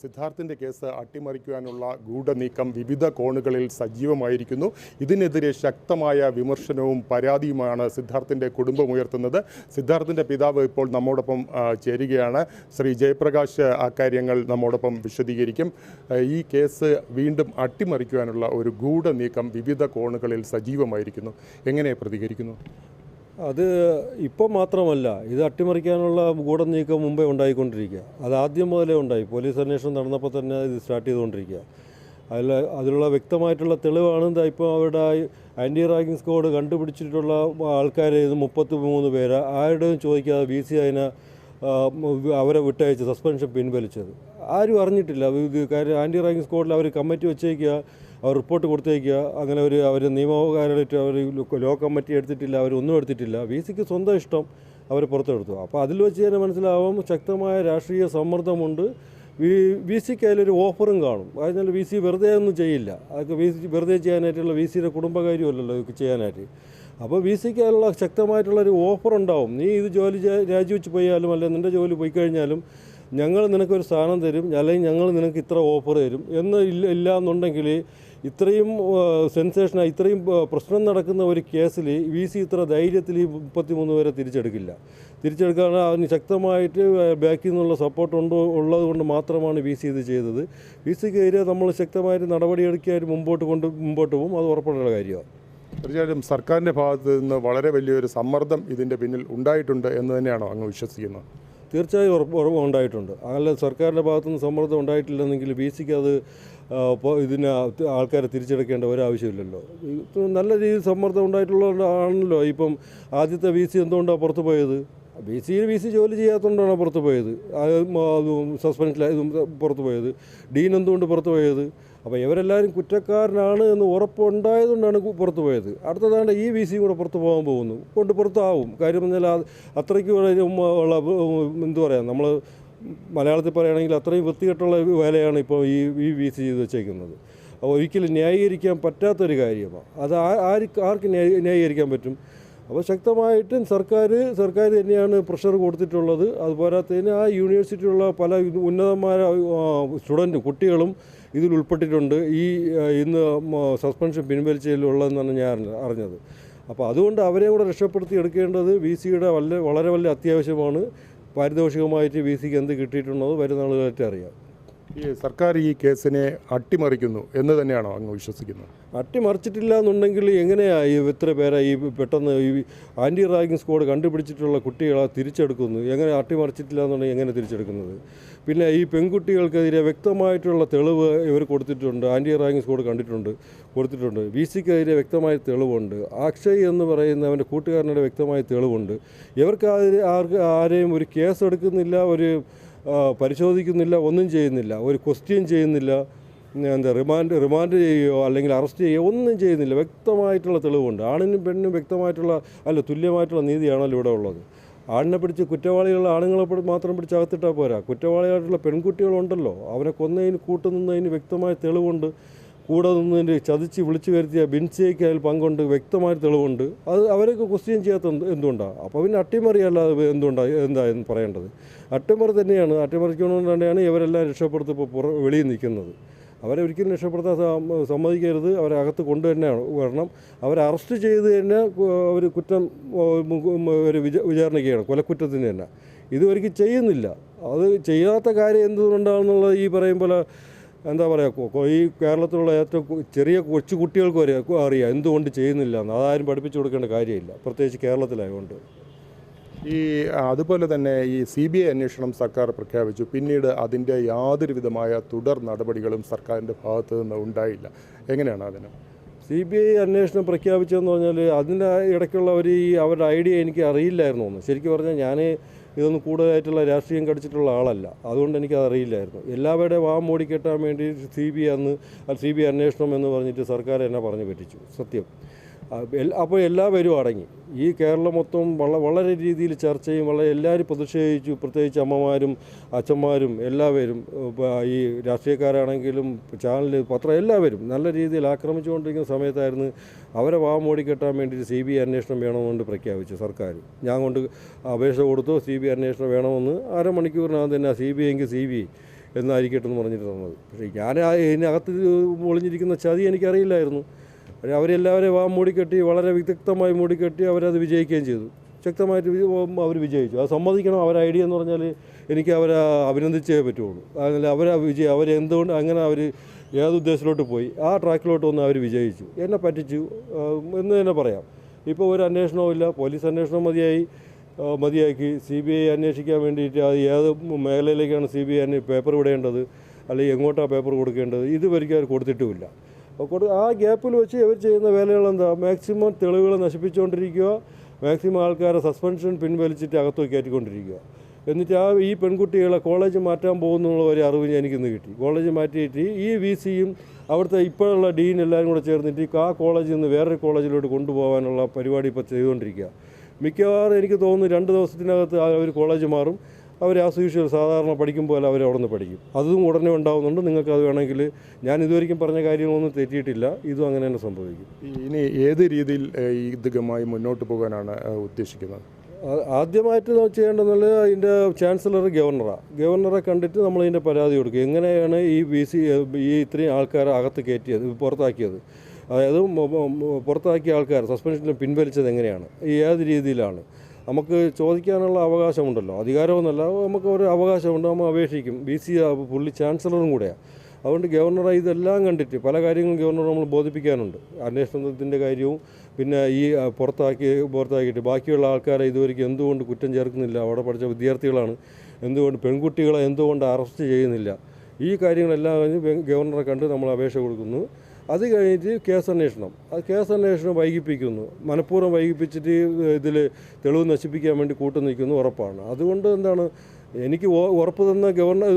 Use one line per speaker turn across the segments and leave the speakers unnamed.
സിദ്ധാർത്ഥിന്റെ case അട്ടിമറിക്കുവാനുള്ള ഗൂഢനീക്കം വിവിധ കോണുകളിൽ സജീവമായിരിക്കുന്നു. ഇതിനെതിരെ ശക്തമായ വിമർശനവും പരാതിയുമാണ് സിദ്ധാർത്ഥിന്റെ കുടുംബം ഉയർത്തുന്നത്. സിദ്ധാർത്ഥിന്റെ പിതാവ് ഇപ്പോൾ നമ്മോടൊപ്പം ചേരുകയാണ്. ശ്രീ ജയപ്രകാശ് അക്കാര്യങ്ങൾ നമ്മോടൊപ്പം വിശദീകരിക്കും. ഈ കേസ് വീണ്ടും അട്ടിമറിക്കുവാനുള്ള ഒരു ഗൂഢനീക്കം വിവിധ കോണുകളിൽ സജീവമായിരിക്കുന്നു. എങ്ങനെ പ്രതികരിക്കുന്നു?
അത് ഇപ്പം മാത്രമല്ല ഇത് അട്ടിമറിക്കാനുള്ള ഗൂഢനീക്കം മുമ്പേ ഉണ്ടായിക്കൊണ്ടിരിക്കുക. അത് ആദ്യം മുതലേ ഉണ്ടായി. പോലീസ് അന്വേഷണം നടന്നപ്പോൾ തന്നെ ഇത് സ്റ്റാർട്ട് ചെയ്തുകൊണ്ടിരിക്കുക. അതിൽ അതിലുള്ള വ്യക്തമായിട്ടുള്ള തെളിവാണ് ഇപ്പോൾ അവരുടെ ആന്റി റാഗിങ് സ്ക്വാഡ് കണ്ടുപിടിച്ചിട്ടുള്ള ആൾക്കാർ ഇത് മുപ്പത്തി മൂന്ന് പേര്. ആരുടെയും ചോദിക്കാതെ വി സി അതിനെ അവരെ വിട്ടയച്ച് സസ്പെൻഷൻ പിൻവലിച്ചത്. ആരും അറിഞ്ഞിട്ടില്ല. കാര്യം ആന്റി റാഗിങ് സ്ക്വാഡിൽ അവർ കമ്മിറ്റി വെച്ചേക്കുക അവർ റിപ്പോർട്ട് കൊടുത്തേക്കുക. അങ്ങനെ ഒരു അവർ നിയമകാരായിട്ട് അവർ ലോ കമ്മിറ്റി എടുത്തിട്ടില്ല അവരൊന്നും എടുത്തിട്ടില്ല. വി സിക്ക് സ്വന്തം ഇഷ്ടം അവർ പുറത്തെടുത്തു. അപ്പോൾ അതിൽ വെച്ച് തന്നെ മനസ്സിലാവും ശക്തമായ രാഷ്ട്രീയ സമ്മർദ്ദമുണ്ട്. വി വി സിക്ക് അതിലൊരു ഓഫറും കാണും. അതിനാൽ വി സി വെറുതെ ഒന്നും ചെയ്യില്ല. അതൊക്കെ വി സി വെറുതെ ചെയ്യാനായിട്ടുള്ള വി സിയുടെ കുടുംബകാര്യമല്ലല്ലോ ഇതൊക്കെ ചെയ്യാനായിട്ട്. അപ്പോൾ വി സിക്ക് അതിലുള്ള ശക്തമായിട്ടുള്ളൊരു ഓഫർ ഉണ്ടാവും. നീ ഇത് ജോലി രാജിവെച്ച് പോയാലും അല്ലെങ്കിൽ നിന്റെ ജോലി പോയി കഴിഞ്ഞാലും ഞങ്ങൾ നിനക്കൊരു സ്ഥാനം തരും. അല്ലെങ്കിൽ ഞങ്ങൾ നിനക്ക് ഇത്ര ഓഫർ തരും. എന്ന് ഇല്ല ഇല്ല എന്നുണ്ടെങ്കിൽ ഇത്രയും സെൻസേഷനായി ഇത്രയും പ്രശ്നം നടക്കുന്ന ഒരു കേസിൽ വി സി ഇത്ര ധൈര്യത്തിൽ ഈ മുപ്പത്തിമൂന്ന് പേരെ തിരിച്ചെടുക്കില്ല. തിരിച്ചെടുക്കാൻ അതിന് ശക്തമായിട്ട് ബാക്കിൽ നിന്നുള്ള സപ്പോർട്ട് ഉണ്ടോ ഉള്ളത് കൊണ്ട് മാത്രമാണ് വി സി ഇത് ചെയ്തത്. വി സിക്കെതിരെ നമ്മൾ ശക്തമായിട്ട് നടപടിയെടുക്കാനായിട്ട് മുമ്പോട്ട് കൊണ്ട് മുമ്പോട്ട് പോകും. അത് ഉറപ്പുള്ള കാര്യമാണ്.
തീർച്ചയായിട്ടും സർക്കാരിന്റെ ഭാഗത്ത് നിന്ന് വളരെ വലിയൊരു സമ്മർദ്ദം ഇതിന്റെ പിന്നിൽ ഉണ്ടായിട്ടുണ്ട് എന്ന് തന്നെയാണോ അങ്ങ് വിശ്വസിക്കുന്നത്?
തീർച്ചയായും ഉറപ്പ് ഉറപ്പ് ഉണ്ടായിട്ടുണ്ട്. അല്ല സർക്കാരിന്റെ ഭാഗത്തുനിന്ന് സമ്മർദ്ദം ഉണ്ടായിട്ടില്ലെന്നെങ്കിൽ ബി സിക്ക് അത് ആ, ഇപ്പോൾ ഇതിന് ആൾക്കാരെ തിരിച്ചെടുക്കേണ്ട ഒരാവശ്യമില്ലല്ലോ. നല്ല രീതിയിൽ സമ്മർദ്ദം ഉണ്ടായിട്ടുള്ളതുകൊണ്ടാണല്ലോ ഇപ്പം ആദ്യത്തെ വി സി എന്തുകൊണ്ടാണ് പുറത്ത് പോയത്? ബി സിയിൽ ബി സി ജോലി ചെയ്യാത്തതുകൊണ്ടാണ് പുറത്ത് പോയത്. സസ്പെൻഷനിലായി പുറത്ത് പോയത്. ഡീൻ എന്തുകൊണ്ട് പുറത്ത് പോയത്? അപ്പോൾ ഇവരെല്ലാവരും കുറ്റക്കാരനാണ് എന്ന് ഉറപ്പുണ്ടായതുകൊണ്ടാണ് പുറത്തു പോയത്. അടുത്തതാണ്ട് ഈ വി സിയും കൂടെ പുറത്തു പോകാൻ പോകുന്നു. കൊണ്ട് പുറത്താവും. കാര്യം പറഞ്ഞാൽ അത് അത്രയ്ക്ക് ഉള്ള എന്തു പറയാം നമ്മൾ മലയാളത്തിൽ പറയുകയാണെങ്കിൽ അത്രയും വൃത്തികെട്ടുള്ള വേലയാണ് ഇപ്പോൾ ഈ ഈ വി സി ചെയ്ത് വെച്ചേക്കുന്നത്. ഒരിക്കലും ന്യായീകരിക്കാൻ പറ്റാത്തൊരു കാര്യമാണ് അത് ആർക്ക് ആർക്ക് ന്യായ- ന്യായീകരിക്കാൻ പറ്റും? അപ്പോൾ ശക്തമായിട്ടും സർക്കാർ സർക്കാർ തന്നെയാണ് പ്രഷർ കൊടുത്തിട്ടുള്ളത്. അതുപോരാത്തതിന് ആ യൂണിവേഴ്സിറ്റിയിലുള്ള പല ഉന്നതന്മാരായ ഉന്നതന്മാര സ്റ്റുഡന്റ് കുട്ടികളും ഇതിൽ ഉൾപ്പെട്ടിട്ടുണ്ട്. ഈ ഇന്ന് സസ്പെൻഷൻ പിൻവലിച്ചതിലുള്ളതെന്നാണ് ഞാൻ അറിഞ്ഞത്. അപ്പോൾ അതുകൊണ്ട് അവരെ കൂടെ രക്ഷപ്പെടുത്തി എടുക്കേണ്ടത് വി സിയുടെ വല്ല വളരെ വലിയ അത്യാവശ്യമാണ്. പാരിതോഷികമായിട്ട് വി സിക്ക് എന്ത് കിട്ടിയിട്ടുണ്ടോ വരുന്ന ആളുകളായിട്ട് അറിയാം.
ഈ സർക്കാർ ഈ കേസിനെ അട്ടിമറിക്കുന്നു എന്ന് തന്നെയാണോ അങ്ങ് വിശ്വസിക്കുന്നത്?
അട്ടിമറിച്ചിട്ടില്ല എന്നുണ്ടെങ്കിൽ എങ്ങനെയാണ് ഇത്ര പേരെ ഈ പെട്ടെന്ന് ഈ ആന്റി റാഗിങ് സ്ക്വാഡ് കണ്ടുപിടിച്ചിട്ടുള്ള കുട്ടികളെ തിരിച്ചെടുക്കുന്നു? എങ്ങനെ അട്ടിമറിച്ചിട്ടില്ല എന്നുണ്ടെങ്കിൽ എങ്ങനെ തിരിച്ചെടുക്കുന്നത്? പിന്നെ ഈ പെൺകുട്ടികൾക്കെതിരെ വ്യക്തമായിട്ടുള്ള തെളിവ് ഇവർ കൊടുത്തിട്ടുണ്ട് ആന്റി റാഗിങ് സ്ക്വാഡ് കണ്ടിട്ടുണ്ട് കൊടുത്തിട്ടുണ്ട്. വി സിക്കെതിരെ വ്യക്തമായ തെളിവുണ്ട്. അക്ഷയ് എന്ന് പറയുന്ന അവന്റെ കൂട്ടുകാരനുടെ വ്യക്തമായ തെളിവുണ്ട്. ഇവർക്ക് ആർക്ക് ആരെയും ഒരു കേസ് എടുക്കുന്നില്ല ഒരു പരിശോധിക്കുന്നില്ല ഒന്നും ചെയ്യുന്നില്ല. ഒരു ക്വസ്റ്റ്യൻ ചെയ്യുന്നില്ല എന്താ റിമാൻഡ് റിമാൻഡ് ചെയ്യുകയോ അല്ലെങ്കിൽ അറസ്റ്റ് ചെയ്യുകയോ ഒന്നും ചെയ്യുന്നില്ല. വ്യക്തമായിട്ടുള്ള തെളിവുണ്ട്. ആണിനും പെണ്ണിനും വ്യക്തമായിട്ടുള്ള അല്ല തുല്യമായിട്ടുള്ള നീതിയാണല്ലോ ഇവിടെ ഉള്ളത്. ആണിനെ പിടിച്ച് കുറ്റവാളികളുടെ ആണുങ്ങളെ മാത്രം പിടിച്ച് അകത്തിട്ടാൽ പോരാ. കുറ്റവാളികളായിട്ടുള്ള പെൺകുട്ടികളുണ്ടല്ലോ. അവനെ കൊന്നതിന് കൂട്ടുനിന്നതിന് വ്യക്തമായ തെളിവുണ്ട്. കൂടെ നിന്നതിന്റെ ചതിച്ച് വിളിച്ചു വരുത്തിയ ബിൻസിയയ്ക്ക് അതിൽ പങ്കുണ്ട് വ്യക്തമായ തെളിവുണ്ട്. അത് അവരൊക്കെ ക്വസ്റ്റ്യൻ ചെയ്യാത്ത എന്തുകൊണ്ടാണ് അപ്പോൾ പിന്നെ അട്ടിമറി അല്ലാതെ എന്തുകൊണ്ടാണ് എന്തായെന്ന് പറയേണ്ടത്? അട്ടിമറി തന്നെയാണ്. അട്ടിമറിച്ചുകൊണ്ട് തന്നെയാണ് ഇവരെല്ലാം രക്ഷപ്പെടുത്തി ഇപ്പോൾ പുറ വെളിയിൽ നിൽക്കുന്നത്. അവരെ ഒരിക്കലും രക്ഷപ്പെടുത്താൻ സമ്മതിക്കരുത്. അവരെ അകത്ത് കൊണ്ടു തന്നെയാണ് വരണം. അവരെ അറസ്റ്റ് ചെയ്ത് തന്നെ അവർ കുറ്റം ഒരു വിചാരണയ്ക്കാണ്. കൊലക്കുറ്റത്തിന് തന്നെ. ഇത് ഒരിക്കലും ചെയ്യുന്നില്ല. അത് ചെയ്യാത്ത കാര്യം എന്തുകൊണ്ടാണെന്നുള്ളത് ഈ പറയും പോലെ എന്താ പറയുക ഈ കേരളത്തിലുള്ള ഏറ്റവും ചെറിയ കൊച്ചു കുട്ടികൾക്ക് വരെ അറിയാം എന്തുകൊണ്ട് ചെയ്യുന്നില്ല എന്ന്. അതാരും പഠിപ്പിച്ചു കൊടുക്കേണ്ട കാര്യമില്ല. പ്രത്യേകിച്ച് കേരളത്തിലായതുകൊണ്ട്.
ഈ അതുപോലെ തന്നെ ഈ സി ബി ഐ അന്വേഷണം സർക്കാർ പ്രഖ്യാപിച്ചു. പിന്നീട് അതിന്റെ യാതൊരുവിധമായ തുടർ നടപടികളും സർക്കാരിന്റെ ഭാഗത്തു നിന്ന് ഉണ്ടായില്ല. എങ്ങനെയാണ് അതിന്?
സി ബി ഐ അന്വേഷണം പ്രഖ്യാപിച്ചതെന്ന് പറഞ്ഞാൽ അതിന്റെ ഇടയ്ക്കുള്ള ഒരു ഈ അവരുടെ ഐഡിയ എനിക്ക് അറിയില്ലായിരുന്നു ഒന്ന് ശരിക്കും പറഞ്ഞാൽ ഞാൻ ഇതൊന്നും കൂടുതലായിട്ടുള്ള രാഷ്ട്രീയം കടിച്ചിട്ടുള്ള ആളല്ല. അതുകൊണ്ട് എനിക്കത് അറിയില്ലായിരുന്നു. എല്ലാവരുടെയും വാ മൂടിക്കെട്ടാൻ വേണ്ടി സി ബി ഐ അന്ന് സി ബി ഐ അന്വേഷണം എന്ന് പറഞ്ഞിട്ട് സർക്കാർ എന്നെ പറഞ്ഞു പറ്റിച്ചു. സത്യം. അപ്പോൾ എല്ലാവരും അടങ്ങി. ഈ കേരളം മൊത്തം വള വളരെ രീതിയിൽ ചർച്ചയും വളരെ എല്ലാവരും പ്രതിഷേധിച്ചു. പ്രത്യേകിച്ച് അമ്മമാരും അച്ഛന്മാരും എല്ലാവരും ഈ രാഷ്ട്രീയക്കാരാണെങ്കിലും ചാനൽ പത്രം എല്ലാവരും നല്ല രീതിയിൽ ആക്രമിച്ചുകൊണ്ടിരിക്കുന്ന സമയത്തായിരുന്നു അവരെ വാ മൂടിക്കെട്ടാൻ വേണ്ടി സി ബി ഐ അന്വേഷണം വേണമെന്നുകൊണ്ട് പ്രഖ്യാപിച്ചു സർക്കാർ. ഞാൻ കൊണ്ട് അപേക്ഷ കൊടുത്തു സി ബി ഐ അന്വേഷണം വേണമെന്ന് അരമണിക്കൂറിനകം തന്നെ സി ബി ഐ എങ്കിൽ സി ബി എന്നായിരിക്കട്ടെ എന്ന് പറഞ്ഞിട്ട് തന്നത് പക്ഷേ ഞാൻ ഇതിനകത്ത് ഒളിഞ്ഞിരിക്കുന്ന ചതി എനിക്കറിയില്ലായിരുന്നു. പക്ഷേ അവരെല്ലാവരെയും ആ മൂടിക്കെട്ടി വളരെ വിദഗ്ധമായി മൂടിക്കെട്ടി അവരത് വിജയിക്കുകയും ചെയ്തു. ശക്തമായിട്ട് അവർ വിജയിച്ചു. അത് സമ്മതിക്കണം അവരെ ഐഡിയ എന്ന് പറഞ്ഞാൽ എനിക്ക് അവരെ അഭിനന്ദിച്ചേ പറ്റുള്ളൂ. അതിൽ അവരെ വിജയം അവരെന്തുകൊണ്ട് അങ്ങനെ അവർ ഏത് ഉദ്ദേശത്തിലോട്ട് പോയി ആ ട്രാക്കിലോട്ട് വന്ന് അവർ വിജയിച്ചു. എന്നെ പറ്റിച്ചു എന്ന് തന്നെ പറയാം. ഇപ്പോൾ ഒരു അന്വേഷണവും ഇല്ല. പോലീസ് അന്വേഷണം മതിയായി. മതിയാക്കി. സി ബി ഐ അന്വേഷിക്കാൻ വേണ്ടിയിട്ട് അത് ഏത് മേഖലയിലേക്കാണ് സി ബി ഐ പേപ്പർ വിടേണ്ടത്? അല്ലെങ്കിൽ എങ്ങോട്ടാണ് പേപ്പർ കൊടുക്കേണ്ടത്? ഇതുവരെയ്ക്കും അവർ കൊടുത്തിട്ടുമില്ല. ആ ഗ്യാപ്പിൽ വെച്ച് ഇവർ ചെയ്യുന്ന വേലകളെന്താ? മാക്സിമം തെളിവുകൾ നശിപ്പിച്ചുകൊണ്ടിരിക്കുക. മാക്സിമം ആൾക്കാരെ സസ്പെൻഷൻ പിൻവലിച്ചിട്ട് അകത്തു കയറ്റിക്കൊണ്ടിരിക്കുക. എന്നിട്ട് ആ ഈ പെൺകുട്ടികളെ കോളേജ് മാറ്റാൻ പോകുന്നുള്ള ഒരു അറിവ് എനിക്കിന്ന് കിട്ടി. കോളേജ് മാറ്റിയിട്ട് ഈ വി സിയും അവിടുത്തെ ഇപ്പോഴുള്ള ഡീൻ എല്ലാവരും കൂടെ ചേർന്നിട്ട് ആ കോളേജിൽ നിന്ന് വേറൊരു കോളേജിലോട്ട് കൊണ്ടുപോകാനുള്ള പരിപാടി ഇപ്പോൾ ചെയ്തുകൊണ്ടിരിക്കുക. മിക്കവാറും എനിക്ക് തോന്നുന്നു രണ്ട് ദിവസത്തിനകത്ത് ആ ഒരു കോളേജ് മാറും. അവർ ആസ് യൂഷ്വൽ സാധാരണ പഠിക്കും പോലെ അവർ അവിടെ നിന്ന് പഠിക്കും. അതും ഉടനെ ഉണ്ടാവുന്നുണ്ട്. നിങ്ങൾക്ക് അത് വേണമെങ്കിൽ ഞാൻ ഇതുവരെയും പറഞ്ഞ കാര്യങ്ങളൊന്നും തെറ്റിയിട്ടില്ല. ഇതും അങ്ങനെ തന്നെ സംഭവിക്കും.
ഇനി ഏത് രീതിയിൽ ഈ ഇതുമായി മുന്നോട്ട് പോകാനാണ് ഉദ്ദേശിക്കുന്നത്?
ആദ്യമായിട്ട് നമ്മൾ ചെയ്യേണ്ടതെന്നുള്ളത് അതിന്റെ ചാൻസലർ ഗവർണറാണ് ഗവർണറെ കണ്ടിട്ട് നമ്മൾ ഇതിന്റെ പരാതി കൊടുക്കും. എങ്ങനെയാണ് ഈ വി സി ഈ ഇത്രയും ആൾക്കാരെ അകത്ത് കയറ്റിയത് പുറത്താക്കിയത്? അതായത് പുറത്താക്കിയ ആൾക്കാർ സസ്പെൻഷനിൽ പിൻവലിച്ചത് എങ്ങനെയാണ്? ഈ ഏത് രീതിയിലാണ്? നമുക്ക് ചോദിക്കാനുള്ള അവകാശമുണ്ടല്ലോ. അധികാരമൊന്നുമല്ല. നമുക്ക് ഒരു അവകാശമുണ്ട്. നമ്മൾ അപേക്ഷിക്കും. ബി സി പുള്ളി ചാൻസലറും കൂടെയാണ് അതുകൊണ്ട് ഗവർണറെ ഇതെല്ലാം കണ്ടിട്ട് പല കാര്യങ്ങളും ഗവർണർ നമ്മൾ ബോധിപ്പിക്കാനുണ്ട്. അന്വേഷണത്തിന്റെ കാര്യവും പിന്നെ ഈ പുറത്താക്കി പുറത്താക്കിയിട്ട് ബാക്കിയുള്ള ആൾക്കാരെ ഇതുവരെയ്ക്കും എന്തുകൊണ്ട് കുറ്റം ചേർക്കുന്നില്ല? അവിടെ പഠിച്ച വിദ്യാർത്ഥികളാണ്. എന്തുകൊണ്ട് പെൺകുട്ടികളെ എന്തുകൊണ്ട് അറസ്റ്റ് ചെയ്യുന്നില്ല? ഈ കാര്യങ്ങളെല്ലാം കഴിഞ്ഞ് ഗവർണറെ കണ്ട് നമ്മൾ അപേക്ഷ കൊടുക്കുന്നു. അത് കഴിഞ്ഞിട്ട് കേസന്വേഷണം അത് കേസ് അന്വേഷണം വൈകിപ്പിക്കുന്നു. മനഃപൂർവം വൈകിപ്പിച്ചിട്ട് ഇതിൽ തെളിവ് നശിപ്പിക്കാൻ വേണ്ടി കൂട്ടു നിൽക്കുന്നു ഉറപ്പാണ്. അതുകൊണ്ട് എന്താണ് എനിക്ക് ഉറപ്പ് തന്ന ഗവർണർ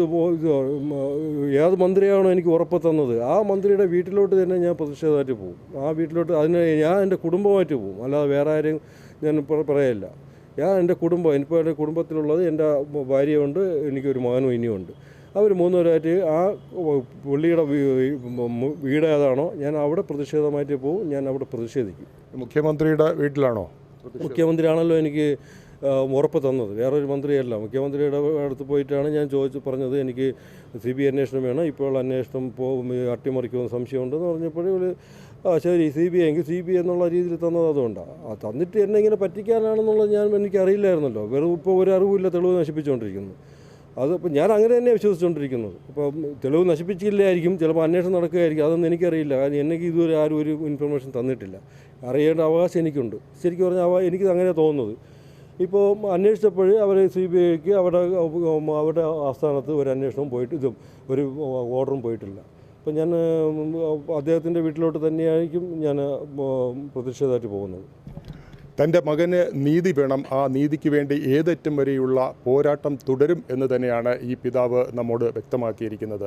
ഏത് മന്ത്രിയാണോ എനിക്ക് ഉറപ്പ് തന്നത് ആ മന്ത്രിയുടെ വീട്ടിലോട്ട് തന്നെ ഞാൻ പ്രതിഷേധമായിട്ട് പോകും. ആ വീട്ടിലോട്ട് അതിന് ഞാൻ എന്റെ കുടുംബമായിട്ട് പോകും. അല്ലാതെ വേറെ ആരെയും ഞാൻ പറയല്ല. ഞാൻ എന്റെ കുടുംബം ഇപ്പോൾ എന്റെ കുടുംബത്തിലുള്ളത് എന്റെ ഭാര്യയുണ്ട് എനിക്കൊരു മകനും ഇനിയുണ്ട് അവർ മൂന്നുപേരായിട്ട് ആ പുള്ളിയുടെ വീട് ഏതാണോ ഞാൻ അവിടെ പ്രതിഷേധമായിട്ട് പോകും ഞാൻ അവിടെ പ്രതിഷേധിക്കും.
മുഖ്യമന്ത്രിയുടെ വീട്ടിലാണോ?
മുഖ്യമന്ത്രിയാണല്ലോ എനിക്ക് ഉറപ്പ് തന്നത്. വേറൊരു മന്ത്രിയല്ല. മുഖ്യമന്ത്രിയുടെ അടുത്ത് പോയിട്ടാണ് ഞാൻ ചോദിച്ച് പറഞ്ഞത്. എനിക്ക് സി ബി അന്വേഷണം വേണം. ഇപ്പോൾ അന്വേഷണം പോകും അട്ടിമറിക്കുമെന്ന് സംശയമുണ്ടെന്ന് പറഞ്ഞപ്പോൾ ഒരു ആ ശരി സി ബി ഐ എങ്കിൽ സി ബി ഐ എന്നുള്ള രീതിയിൽ തന്നത് അതുകൊണ്ടാണ് ആ തന്നിട്ട് എന്നെ ഇങ്ങനെ പറ്റിക്കാനാണെന്നുള്ളത് ഞാൻ എനിക്കറിയില്ലായിരുന്നല്ലോ. വെറുതെ വെറും ഇപ്പോൾ ഒരു അറിവില്ല തെളിവ് നശിപ്പിച്ചുകൊണ്ടിരിക്കുന്നു. അത് ഇപ്പം ഞാൻ അങ്ങനെ തന്നെ വിശ്വസിച്ചുകൊണ്ടിരിക്കുന്നത് അപ്പോൾ തെളിവ് നശിപ്പിച്ചില്ലായിരിക്കും ചിലപ്പോൾ അന്വേഷണം നടക്കുകയായിരിക്കും. അതൊന്നും എനിക്കറിയില്ല. കാരണം എനിക്ക് ഇതുവരെ ആരും ഒരു ഇൻഫർമേഷൻ തന്നിട്ടില്ല. അറിയേണ്ട അവകാശം എനിക്കുണ്ട്. ശരിക്കും പറഞ്ഞാൽ എനിക്ക് അങ്ങനെ തോന്നുന്നത്. ഇപ്പോൾ അന്വേഷിച്ചപ്പോൾ അവർ സി ബി ഐക്ക് അവിടെ അവരുടെ ആസ്ഥാനത്ത് ഒരു അന്വേഷണവും പോയിട്ട് ഇതും ഒരു ഓർഡറും പോയിട്ടില്ല. അപ്പം ഞാൻ അദ്ദേഹത്തിന്റെ വീട്ടിലോട്ട് തന്നെയായിരിക്കും ഞാൻ പ്രതിഷേധമായിട്ട് പോകുന്നത്.
തന്റെ മകന് നീതി വേണം. ആ നീതിക്ക് വേണ്ടി ഏതറ്റം വരെയുള്ള പോരാട്ടം തുടരും എന്ന് തന്നെയാണ് ഈ പിതാവ് നമ്മോട് വ്യക്തമാക്കിയിരിക്കുന്നത്.